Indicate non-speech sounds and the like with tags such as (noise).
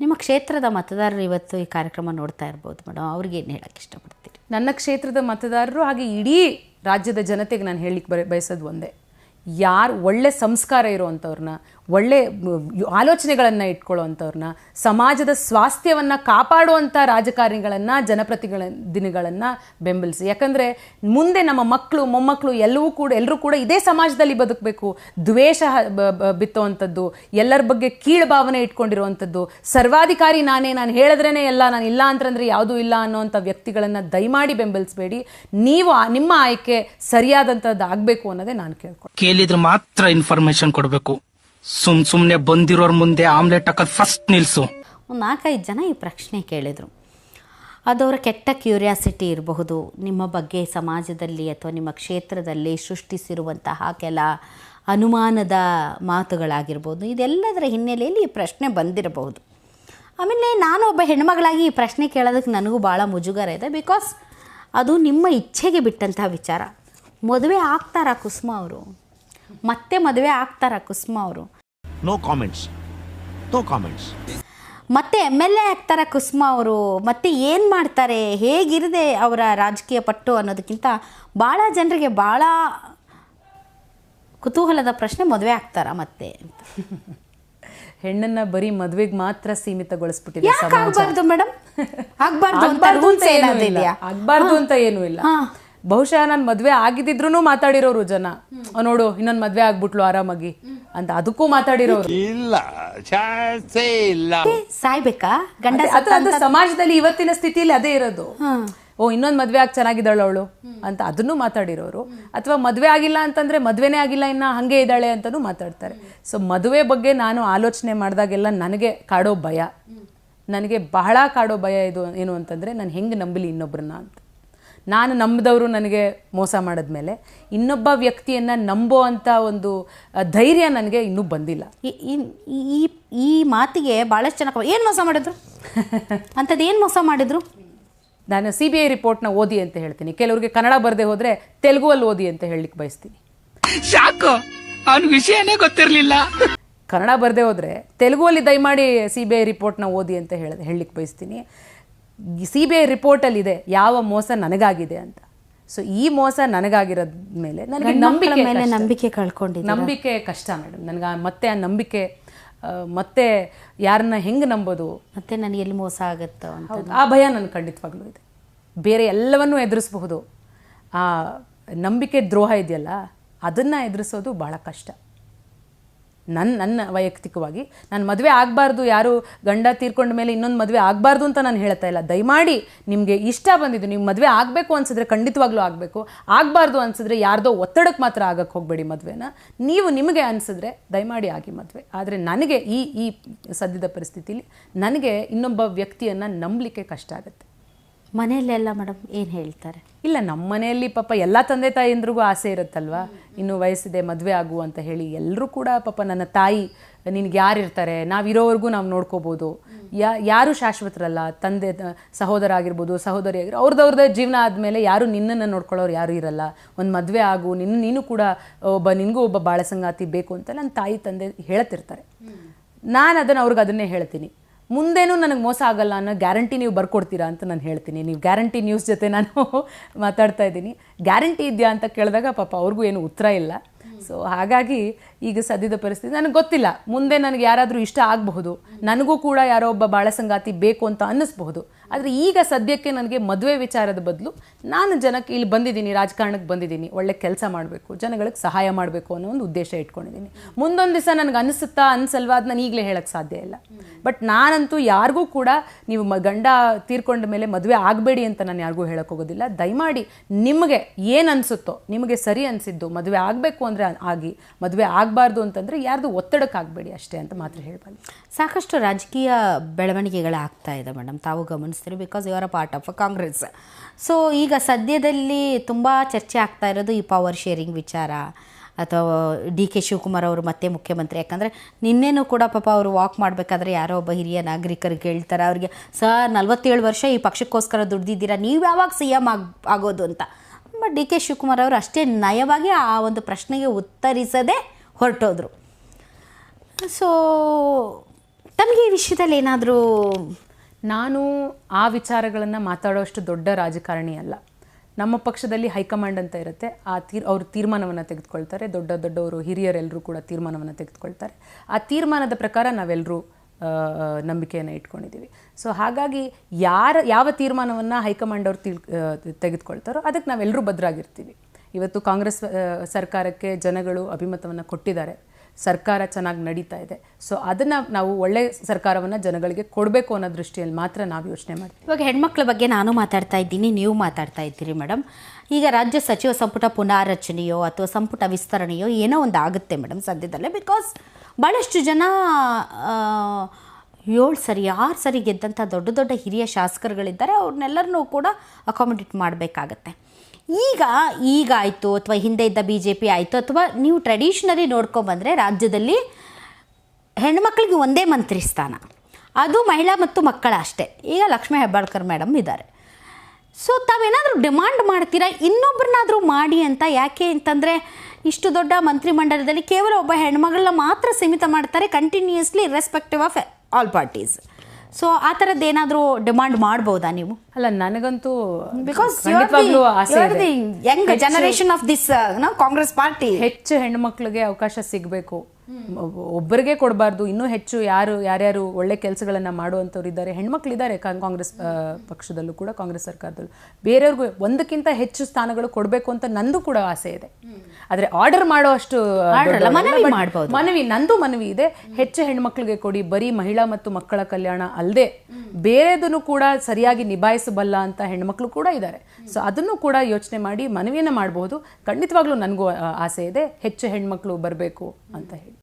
ನಿಮ್ಮ ಕ್ಷೇತ್ರದ ಮತದಾರರು ಇವತ್ತು ಈ ಕಾರ್ಯಕ್ರಮ ನೋಡ್ತಾ ಇರ್ಬೋದು ಮೇಡಮ್. ಅವ್ರಿಗೆ ಏನು ಹೇಳಕ್ಕೆ ಇಷ್ಟಪಡ್ತೀರಿ? ನನ್ನ ಕ್ಷೇತ್ರದ ಮತದಾರರು ಹಾಗೆ ಇಡೀ ರಾಜ್ಯದ ಜನತೆಗೆ ನಾನು ಹೇಳಲಿಕ್ಕೆ ಬಯ ಬಯಸೋದು ಒಂದೇ. ಯಾರು ಒಳ್ಳೆ ಸಂಸ್ಕಾರ ಇರುವಂಥವ್ರನ್ನ ಒಳ್ಳೆ ಆಲೋಚನೆಗಳನ್ನು ಇಟ್ಕೊಳ್ಳೋವಂಥವ್ರನ್ನ, ಸಮಾಜದ ಸ್ವಾಸ್ಥ್ಯವನ್ನು ಕಾಪಾಡುವಂಥ ರಾಜಕಾರಣಿಗಳನ್ನು ಜನಪ್ರತಿನಿಧಿಗಳನ್ನು ಬೆಂಬಲಿಸಿ. ಯಾಕಂದರೆ ಮುಂದೆ ನಮ್ಮ ಮಕ್ಕಳು ಮೊಮ್ಮಕ್ಕಳು ಎಲ್ಲವೂ ಕೂಡ, ಎಲ್ಲರೂ ಕೂಡ ಇದೇ ಸಮಾಜದಲ್ಲಿ ಬದುಕಬೇಕು. ದ್ವೇಷ ಬಿತ್ತುವಂಥದ್ದು, ಎಲ್ಲರ ಬಗ್ಗೆ ಕೀಳು ಭಾವನೆ ಇಟ್ಕೊಂಡಿರುವಂಥದ್ದು. ಸರ್ವಾಧಿಕಾರಿ ನಾನೇ, ನಾನು ಹೇಳಿದ್ರೇ ಎಲ್ಲ, ನಾನು ಇಲ್ಲ ಅಂತಂದ್ರೆ ಯಾವುದೂ ಇಲ್ಲ ಅನ್ನೋವಂಥ ವ್ಯಕ್ತಿಗಳನ್ನು ದಯಮಾಡಿ ಬೆಂಬಲಿಸಬೇಡಿ. ನೀವು ನಿಮ್ಮ ಆಯ್ಕೆ ಸರಿಯಾದಂಥದ್ದು ಆಗಬೇಕು ಅನ್ನೋದೇ ನಾನು ಕೇಳ್ಕೊಂಡು ಕೇಳಿದ್ರೆ ಮಾತ್ರ ಇನ್ಫಾರ್ಮೇಶನ್ ಕೊಡ್ಬೇಕು. ಸುಮ್ ಸುಮ್ನೆ ಬಂದಿರೋರ್ ಮುಂದೆ ಆಮ್ಲೆಟ್ ಹಾಕೋದ್ ಫಸ್ಟ್ ನಿಲ್ಸು. ಒಂದು ನಾಲ್ಕೈದು ಜನ ಈ ಪ್ರಶ್ನೆ ಕೇಳಿದರು. ಅದವರ ಕೆಟ್ಟ ಕ್ಯೂರಿಯಾಸಿಟಿ ಇರಬಹುದು, ನಿಮ್ಮ ಬಗ್ಗೆ ಸಮಾಜದಲ್ಲಿ ಅಥವಾ ನಿಮ್ಮ ಕ್ಷೇತ್ರದಲ್ಲಿ ಸೃಷ್ಟಿಸಿರುವಂತಹ ಕೆಲ ಅನುಮಾನದ ಮಾತುಗಳಾಗಿರ್ಬೋದು, ಇದೆಲ್ಲದರ ಹಿನ್ನೆಲೆಯಲ್ಲಿ ಈ ಪ್ರಶ್ನೆ ಬಂದಿರಬಹುದು. ಆಮೇಲೆ ನಾನು ಒಬ್ಬ ಹೆಣ್ಮಗಳಾಗಿ ಈ ಪ್ರಶ್ನೆ ಕೇಳೋದಕ್ಕೆ ನನಗೂ ಭಾಳ ಮುಜುಗರ ಇದೆ ಬಿಕಾಸ್ ಅದು ನಿಮ್ಮ ಇಚ್ಛೆಗೆ ಬಿಟ್ಟಂತಹ ವಿಚಾರ. ಮದುವೆ ಆಗ್ತಾರಾ ಕುಸುಮ ಅವರು? ಮತ್ತೆ ಮದುವೆ ಆಗ್ತಾರ ಕುಸುಮ ಅವರು? ನೋ ಕಾಮೆಂಟ್ಸ್ ನೋ ಕಾಮೆಂಟ್ಸ್ ಮತ್ತೆ ಎಂ ಎಲ್ ಎ ಆಗ್ತಾರ ಕುಸುಮ ಅವರು? ಮತ್ತೆ ಏನು ಮಾಡ್ತಾರೆ? ಹೇಗಿರದೆ ಅವರ ರಾಜಕೀಯ ಪಟ್ಟು ಅನ್ನೋದಕ್ಕಿಂತ ಭಾಳ ಜನರಿಗೆ ಭಾಳ ಕುತೂಹಲದ ಪ್ರಶ್ನೆ ಮದುವೆ ಆಗ್ತಾರ ಮತ್ತೆ ಹೆಣ್ಣನ್ನ ಬರೀ ಮದುವೆಗೆ ಮಾತ್ರ ಸೀಮಿತಗೊಳಿಸ್ಬಿಟ್ಟಿದೆ ಯಾಕೆ ಸಮಾಜ. ಆಗ್ಬಾರ್ದು ಮೇಡಮ್ ಆಗ್ಬಾರ್ದು ಅಂತ ಆಗ್ಬಾರ್ದು ಅಂತ ಏನೂ ಏನಾದ್ರು ಇಲ್ಲ. ಇದೆಯಾ? ಆಗ್ಬಾರ್ದು ಅಂತ ಏನೂ ಇಲ್ಲ. ಹಾ. ಬಹುಶಃ ನಾನು ಮದುವೆ ಆಗಿದ್ದಿದ್ರು ಮಾತಾಡಿರೋರು ಜನ. ನೋಡು ಇನ್ನೊಂದ್ ಮದ್ವೆ ಆಗ್ಬಿಟ್ಲು ಆರಾಮಾಗಿ ಅಂತ ಅದಕ್ಕೂ ಮಾತಾಡಿರೋರು. ಇಲ್ಲ ಚಾನ್ಸೇ ಇಲ್ಲ. ಸಾಯ್ಬೇಕಾ? ಗಂಡ ಅದೇ- ಅದು ಅದು ಸಮಾಜದಲ್ಲಿ ಇವತ್ತಿನ ಸ್ಥಿತಿಯಲ್ಲಿ ಅದೇ ಇರೋದು. ಓ ಇನ್ನೊಂದ್ ಮದ್ವೆ ಆಗಿ ಚೆನ್ನಾಗಿದ್ದಾಳು ಅವಳು ಅಂತ ಅದನ್ನು ಮಾತಾಡಿರೋರು. ಅಥವಾ ಮದ್ವೆ ಆಗಿಲ್ಲ ಅಂತಂದ್ರೆ ಮದ್ವೆನೆ ಆಗಿಲ್ಲ ಇನ್ನ ಹಂಗೆ ಇದ್ದಾಳೆ ಅಂತಾನೂ ಮಾತಾಡ್ತಾರೆ. ಸೊ ಮದುವೆ ಬಗ್ಗೆ ನಾನು ಆಲೋಚನೆ ಮಾಡಿದಾಗೆಲ್ಲ ನನಗೆ ಕಾಡೋ ಭಯ. ನನಗೆ ಬಹಳ ಕಾಡೋ ಭಯ ಇದು ಏನು ಅಂತಂದ್ರೆ ನಾನು ಹೆಂಗೆ ನಂಬಲಿ ಇನ್ನೊಬ್ಬರನ್ನ ಅಂತ. ನಾನು ನಂಬಿದವರು ನನಗೆ ಮೋಸ ಮಾಡಿದ್ಮೇಲೆ ಇನ್ನೊಬ್ಬ ವ್ಯಕ್ತಿಯನ್ನ ನಂಬೋ ಅಂತ ಒಂದು ಧೈರ್ಯ ನನಗೆ ಇನ್ನೂ ಬಂದಿಲ್ಲ. ಈ- ಈ- ಈ ಈ ಮಾತಿಗೆ ಭಾಳಷ್ಟು ಜನ ಏನು ಮೋಸ ಮಾಡಿದ್ರು? ಅಂಥದ್ದು ಏನು ಮೋಸ ಮಾಡಿದ್ರು? ನಾನು ಸಿ ಬಿ ಐ ರಿಪೋರ್ಟ್ನ ಓದಿ ಅಂತ ಹೇಳ್ತೀನಿ. ಕೆಲವರಿಗೆ ಕನ್ನಡ ಬರದೆ ಹೋದರೆ ತೆಲುಗುವಲ್ಲಿ ಓದಿ ಅಂತ ಹೇಳಲಿಕ್ಕೆ ಬಯಸ್ತೀನಿ. ಸಾಕು ಅವ್ನ ವಿಷಯನೇ ಗೊತ್ತಿರಲಿಲ್ಲ. ಕನ್ನಡ ಬರದೆ ಹೋದರೆ ತೆಲುಗುವಲ್ಲಿ ದಯಮಾಡಿ ಸಿ ಬಿ ಐ ರಿಪೋರ್ಟ್ನ ಓದಿ ಅಂತ ಹೇಳಿ ಹೇಳಲಿಕ್ಕೆ ಬಯಸ್ತೀನಿ. ಸಿ ಬಿ ಐ ರಿಪೋರ್ಟಲ್ಲಿದೆ ಯಾವ ಮೋಸ ನನಗಾಗಿದೆ ಅಂತ. ಸೊ ಈ ಮೋಸ ನನಗಾಗಿರೋದ ಮೇಲೆ ನನಗೆ ನಂಬಿಕೆ ಮೇಲೆ ನಂಬಿಕೆ ಕಳ್ಕೊಂಡಿದ್ದೀರಾ? ನಂಬಿಕೆ ಕಷ್ಟ ಮೇಡಮ್. ನನಗೆ ಮತ್ತೆ ಆ ನಂಬಿಕೆ ಮತ್ತೆ ಯಾರನ್ನ ಹೆಂಗೆ ನಂಬೋದು? ಮತ್ತೆ ನನಗೆ ಎಲ್ಲಿ ಮೋಸ ಆಗುತ್ತೋ ಅಂತ ಆ ಭಯ ನನಗೆ ಖಂಡಿತವಾಗ್ಲೂ ಇದೆ. ಬೇರೆ ಎಲ್ಲವನ್ನೂ ಎದುರಿಸಬಹುದು. ಆ ನಂಬಿಕೆ ದ್ರೋಹ ಇದೆಯಲ್ಲ ಅದನ್ನು ಎದುರಿಸೋದು ಭಾಳ ಕಷ್ಟ. ನನ್ನ ನನ್ನ ವೈಯಕ್ತಿಕವಾಗಿ ನಾನು ಮದುವೆ ಆಗಬಾರ್ದು, ಯಾರು ಗಂಡ ತೀರ್ಕೊಂಡ ಮೇಲೆ ಇನ್ನೊಂದು ಮದುವೆ ಆಗಬಾರ್ದು ಅಂತ ನಾನು ಹೇಳ್ತಾ ಇಲ್ಲ. ದಯಮಾಡಿ ನಿಮಗೆ ಇಷ್ಟ ಬಂದಿದ್ದು, ನೀವು ಮದುವೆ ಆಗಬೇಕು ಅನ್ಸಿದ್ರೆ ಖಂಡಿತವಾಗ್ಲೂ ಆಗಬೇಕು. ಆಗಬಾರ್ದು ಅನ್ಸಿದ್ರೆ ಯಾರ್ದೋ ಒತ್ತಡಕ್ಕೆ ಮಾತ್ರ ಆಗಕ್ಕೆ ಹೋಗಬೇಡಿ ಮದುವೆನ. ನೀವು ನಿಮಗೆ ಅನಿಸಿದ್ರೆ ದಯಮಾಡಿ ಆಗಿ ಮದುವೆ. ಆದರೆ ನನಗೆ ಈ ಈ ಸದ್ಯದ ಪರಿಸ್ಥಿತಿಲಿ ನನಗೆ ಇನ್ನೊಬ್ಬ ವ್ಯಕ್ತಿಯನ್ನು ನಂಬಲಿಕ್ಕೆ ಕಷ್ಟ ಆಗುತ್ತೆ. ಮನೆಯಲ್ಲೆಲ್ಲ ಮೇಡಮ್ ಏನು ಹೇಳ್ತಾರೆ? ಇಲ್ಲ, ನಮ್ಮ ಮನೆಯಲ್ಲಿ ಪಾಪ ಎಲ್ಲ ತಂದೆ ತಾಯಂದ್ರಿಗೂ ಆಸೆ ಇರುತ್ತಲ್ವಾ? ಇನ್ನು ವಯಸ್ಸಿದೆ, ಮದುವೆ ಆಗು ಅಂತ ಹೇಳಿ ಎಲ್ಲರೂ ಕೂಡ ಪಾಪ ನನ್ನ ತಾಯಿ, ನಿನಗೆ ಯಾರು ಇರ್ತಾರೆ? ನಾವಿರೋವರೆಗೂ ನಾವು ನೋಡ್ಕೋಬೋದು. ಯಾ, ಯಾರು ಶಾಶ್ವತರಲ್ಲ? ತಂದೆ, ಸಹೋದರ ಆಗಿರ್ಬೋದು, ಸಹೋದರಿ ಆಗಿರೋ ಅವ್ರದ್ದವ್ರದ್ದೇ ಜೀವನ ಆದಮೇಲೆ ಯಾರು ನಿನ್ನನ್ನು ನೋಡ್ಕೊಳ್ಳೋರು ಯಾರೂ ಇರಲ್ಲ. ಒಂದು ಮದುವೆ ಆಗು ನಿನ್ನ ನೀನು ಕೂಡ ಒಬ್ಬ, ನಿನಗೂ ಒಬ್ಬ ಬಾಳ ಸಂಗಾತಿ ಬೇಕು ಅಂತ ನನ್ನ ತಾಯಿ, ತಂದೆ ಹೇಳ್ತಿರ್ತಾರೆ. ನಾನು ಅದನ್ನು ಅವ್ರಿಗೆ ಅದನ್ನೇ ಹೇಳ್ತೀನಿ. ಮುಂದೇನೂ ನನಗೆ ಮೋಸ ಆಗಲ್ಲ ಅನ್ನೋ ಗ್ಯಾರಂಟಿ ನೀವು ಬರ್ಕೊಡ್ತೀರಾ ಅಂತ ನಾನು ಹೇಳ್ತೀನಿ. ನೀವು ಗ್ಯಾರಂಟಿ ನ್ಯೂಸ್ ಜೊತೆ ನಾನು (laughs) ಮಾತಾಡ್ತಾ ಇದ್ದೀನಿ. ಗ್ಯಾರಂಟಿ ಇದೆಯಾ ಅಂತ ಕೇಳಿದಾಗ ಪಾಪ ಅವ್ರಿಗೂ ಏನು ಉತ್ತರ ಇಲ್ಲ. ಸೊ ಹಾಗಾಗಿ ಈಗ ಸದ್ಯದ ಪರಿಸ್ಥಿತಿ ನನಗೆ ಗೊತ್ತಿಲ್ಲ. ಮುಂದೆ ನನಗೆ ಯಾರಾದರೂ ಇಷ್ಟ ಆಗಬಹುದು. ನನಗೂ ಕೂಡ ಯಾರೋ ಒಬ್ಬ ಬಾಳ ಸಂಗಾತಿ ಬೇಕು ಅಂತ ಅನ್ನಿಸ್ಬಹುದು. ಆದರೆ ಈಗ ಸದ್ಯಕ್ಕೆ ನನಗೆ ಮದುವೆ ವಿಚಾರದ ಬದಲು ನಾನು ಜನಕ್ಕೆ ಇಲ್ಲಿ ಬಂದಿದ್ದೀನಿ, ರಾಜಕಾರಣಕ್ಕೆ ಬಂದಿದ್ದೀನಿ, ಒಳ್ಳೆ ಕೆಲಸ ಮಾಡಬೇಕು, ಜನಗಳಿಗೆ ಸಹಾಯ ಮಾಡಬೇಕು ಅನ್ನೋ ಒಂದು ಉದ್ದೇಶ ಇಟ್ಕೊಂಡಿದ್ದೀನಿ. ಮುಂದೊಂದು ದಿವಸ ನನಗೆ ಅನಿಸುತ್ತಾ ಅನಿಸಲ್ವಾ ಅದು ನಾನು ಈಗಲೇ ಹೇಳಕ್ಕೆ ಸಾಧ್ಯ ಇಲ್ಲ. ಬಟ್ ನಾನಂತೂ ಯಾರಿಗೂ ಕೂಡ ನೀವು ಮ ಗಂಡ ತೀರ್ಕೊಂಡ ಮೇಲೆ ಮದುವೆ ಆಗಬೇಡಿ ಅಂತ ನಾನು ಯಾರಿಗೂ ಹೇಳಕ್ಕೆ ಹೋಗೋದಿಲ್ಲ. ದಯಮಾಡಿ ನಿಮಗೆ ಏನು ಅನಿಸುತ್ತೋ, ನಿಮಗೆ ಸರಿ ಅನಿಸಿದ್ದು ಮದುವೆ ಆಗಬೇಕು ಅಂದರೆ ಆಗಿ, ಮದುವೆ ಆಗಬಾರ್ದು ಅಂತಂದರೆ ಯಾರ್ದು ಒತ್ತಡಕ್ಕೆ ಆಗಬೇಡಿ ಅಷ್ಟೇ ಅಂತ ಮಾತ್ರ ಹೇಳ್ಬೋದು ಸಾಕಷ್ಟು ರಾಜಕೀಯ ಬೆಳವಣಿಗೆಗಳಾಗ್ತಾ ಇದೆ ಮೇಡಮ್. ತಾವು ಗಮನಿಸ್ತೀರಿ ಬಿಕಾಸ್ ಇವರ ಪಾರ್ಟ್ ಆಫ್ ಕಾಂಗ್ರೆಸ್ ಸೊ ಈಗ ಸದ್ಯದಲ್ಲಿ ತುಂಬ ಚರ್ಚೆ ಆಗ್ತಾ ಇರೋದು ಈ ಪವರ್ ಶೇರಿಂಗ್ ವಿಚಾರ ಅಥವಾ ಡಿ ಕೆ ಶಿವಕುಮಾರ್ ಅವರು ಮತ್ತೆ ಮುಖ್ಯಮಂತ್ರಿ. ಯಾಕಂದರೆ ನಿನ್ನೆನೂ ಕೂಡ ಪಾಪ ಅವರು ವಾಕ್ ಮಾಡಬೇಕಾದ್ರೆ ಯಾರೋ ಒಬ್ಬ ಹಿರಿಯ ನಾಗರಿಕರಿಗೆ ಹೇಳ್ತಾರೆ, ಅವರಿಗೆ ಸರ್ ನಲ್ವತ್ತೇಳು ವರ್ಷ ಈ ಪಕ್ಷಕ್ಕೋಸ್ಕರ ದುಡ್ದಿದ್ದೀರಾ? ನೀವು ಯಾವಾಗ ಸಿ ಎಂ ಆಗಿ, ಆಗೋದು ಅಂತ. ಬಟ್ ಡಿ ಕೆ ಶಿವಕುಮಾರ್ ಅವರು ಅಷ್ಟೇ ನಯವಾಗಿ ಆ ಒಂದು ಪ್ರಶ್ನೆಗೆ ಉತ್ತರಿಸದೆ ಹೊರಟೋದ್ರು. ಸೊ ತಮಗೆ ಈ ವಿಷಯದಲ್ಲಿ ಏನಾದರೂ ನಾನು ಆ ವಿಚಾರಗಳನ್ನು ಮಾತಾಡೋಷ್ಟು ದೊಡ್ಡ ರಾಜಕಾರಣಿ ಅಲ್ಲ. ನಮ್ಮ ಪಕ್ಷದಲ್ಲಿ ಹೈಕಮಾಂಡ್ ಅಂತ ಇರುತ್ತೆ. ಆ ತೀರ್, ಅವರು ತೀರ್ಮಾನವನ್ನು ತೆಗೆದುಕೊಳ್ತಾರೆ. ದೊಡ್ಡ ದೊಡ್ಡವರು ಹಿರಿಯರೆಲ್ಲರೂ ಕೂಡ ತೀರ್ಮಾನವನ್ನು ತೆಗೆದುಕೊಳ್ತಾರೆ. ಆ ತೀರ್ಮಾನದ ಪ್ರಕಾರ ನಾವೆಲ್ಲರೂ ನಂಬಿಕೆಯನ್ನು ಇಟ್ಕೊಂಡಿದ್ದೀವಿ. ಸೊ ಹಾಗಾಗಿ ಯಾರ, ಯಾವ ತೀರ್ಮಾನವನ್ನು ಹೈಕಮಾಂಡ್ ಅವರು ತಿಳ್ ತೆಗೆದುಕೊಳ್ತಾರೋ ಅದಕ್ಕೆ ನಾವೆಲ್ಲರೂ ಭದ್ರಾಗಿರ್ತೀವಿ. ಇವತ್ತು ಕಾಂಗ್ರೆಸ್ ಸರ್ಕಾರಕ್ಕೆ ಜನಗಳು ಅಭಿಮತವನ್ನು ಕೊಟ್ಟಿದ್ದಾರೆ. ಸರ್ಕಾರ ಚೆನ್ನಾಗಿ ನಡೀತಾ ಇದೆ. ಸೊ ಅದನ್ನು ನಾವು ಒಳ್ಳೆ ಸರ್ಕಾರವನ್ನು ಜನಗಳಿಗೆ ಕೊಡಬೇಕು ಅನ್ನೋ ದೃಷ್ಟಿಯಲ್ಲಿ ಮಾತ್ರ ನಾವು ಯೋಚನೆ ಮಾಡ್ತೀವಿ. ಇವಾಗ ಹೆಣ್ಮಕ್ಳ ಬಗ್ಗೆ ನಾನು ಮಾತಾಡ್ತಾ ಇದ್ದೀನಿ, ನೀವು ಮಾತಾಡ್ತಾ ಇದ್ದೀರಿ ಮೇಡಮ್ ಈಗ ರಾಜ್ಯ ಸಚಿವ ಸಂಪುಟ ಪುನಾರಚನೆಯೋ ಅಥವಾ ಸಂಪುಟ ವಿಸ್ತರಣೆಯೋ ಏನೋ ಒಂದು ಆಗುತ್ತೆ ಮೇಡಮ್ ಸದ್ಯದಲ್ಲೇ ಬಿಕಾಸ್ ಭಾಳಷ್ಟು ಜನ ಏಳು ಸರಿ, ಆರು ಸರಿ ಗೆದ್ದಂಥ ದೊಡ್ಡ ದೊಡ್ಡ ಹಿರಿಯ ಶಾಸಕರುಗಳಿದ್ದಾರೆ, ಅವ್ರನ್ನೆಲ್ಲರನ್ನೂ ಕೂಡ ಅಕಾಮಿಡೇಟ್ ಮಾಡಬೇಕಾಗತ್ತೆ. ಈಗ ಈಗ ಆಯಿತು ಅಥವಾ ಹಿಂದೆ ಇದ್ದ ಬಿ ಜೆ ಪಿ ಆಯಿತು ಅಥವಾ ನೀವು ಟ್ರೆಡಿಷ್ನಲಿ ನೋಡ್ಕೊಂಬಂದರೆ ರಾಜ್ಯದಲ್ಲಿ ಹೆಣ್ಮಕ್ಳಿಗೆ ಒಂದೇ ಮಂತ್ರಿ ಸ್ಥಾನ. ಅದು ಮಹಿಳಾ ಮತ್ತು ಮಕ್ಕಳ ಅಷ್ಟೇ. ಈಗ ಲಕ್ಷ್ಮೀ ಹೆಬ್ಬಾಳ್ಕರ್ ಮೇಡಮ್ ಇದ್ದಾರೆ. ಸೊ ತಾವೇನಾದರೂ ಡಿಮಾಂಡ್ ಮಾಡ್ತೀರಾ? ಇನ್ನೊಬ್ಬರನ್ನಾದರೂ ಮಾಡಿ ಅಂತ ಯಾಕೆ ಅಂತಂದರೆ ಇಷ್ಟು ದೊಡ್ಡ ಮಂತ್ರಿಮಂಡಲದಲ್ಲಿ ಕೇವಲ ಒಬ್ಬ ಹೆಣ್ಮಗಳನ್ನ ಮಾತ್ರ ಸೀಮಿತ ಮಾಡ್ತಾರೆ continuously respective of all parties so ಆ ಥರದ್ದು ಏನಾದರೂ ಡಿಮಾಂಡ್ ಮಾಡ್ಬೋದಾ ನೀವು? ಅಲ್ಲ ನನಗಂತೂ because young generation of this Congress party ಹೆಚ್ಚು ಹೆಣ್ಮಕ್ಳಿಗೆ ಅವಕಾಶ ಸಿಗಬೇಕು. ಒಬ್ಬರಿಗೆ ಕೊಡಬಾರ್ದು ಇನ್ನೂ ಹೆಚ್ಚು ಯಾರು ಯಾರ್ಯಾರು ಒಳ್ಳೆ ಕೆಲಸಗಳನ್ನು ಮಾಡುವಂಥವ್ರು ಇದ್ದಾರೆ ಹೆಣ್ಮಕ್ಳಿದ್ದಾರೆ ಕಾಂಗ್ರೆಸ್ ಪಕ್ಷದಲ್ಲೂ ಕೂಡ ಕಾಂಗ್ರೆಸ್ ಸರ್ಕಾರದಲ್ಲೂ. ಬೇರೆಯವ್ರಿಗೂ ಒಂದಕ್ಕಿಂತ ಹೆಚ್ಚು ಸ್ಥಾನಗಳು ಕೊಡಬೇಕು ಅಂತ ನಂದು ಕೂಡ ಆಸೆ ಇದೆ. ಆದರೆ ಆರ್ಡರ್ ಮಾಡೋ ಅಷ್ಟು ಮನವಿ ನಂದು ಮನವಿ ಇದೆ ಹೆಚ್ಚು ಹೆಣ್ಮಕ್ಳಿಗೆ ಕೊಡಿ ಬರೀ ಮಹಿಳಾ ಮತ್ತು ಮಕ್ಕಳ ಕಲ್ಯಾಣ ಅಲ್ಲದೆ ಬೇರೆದನ್ನು ಕೂಡ ಸರಿಯಾಗಿ ನಿಭಾಯಿಸಬಲ್ಲ ಅಂತ ಹೆಣ್ಮಕ್ಳು ಕೂಡ ಇದ್ದಾರೆ. ಸೊ ಅದನ್ನು ಕೂಡ ಯೋಚನೆ ಮಾಡಿ ಮನವಿಯನ್ನು ಮಾಡಬಹುದು ಖಂಡಿತವಾಗ್ಲೂ ನನಗೂ ಆಸೆ ಇದೆ ಹೆಚ್ಚು ಹೆಣ್ಮಕ್ಳು ಬರಬೇಕು ಅಂತ ಹೇಳಿ.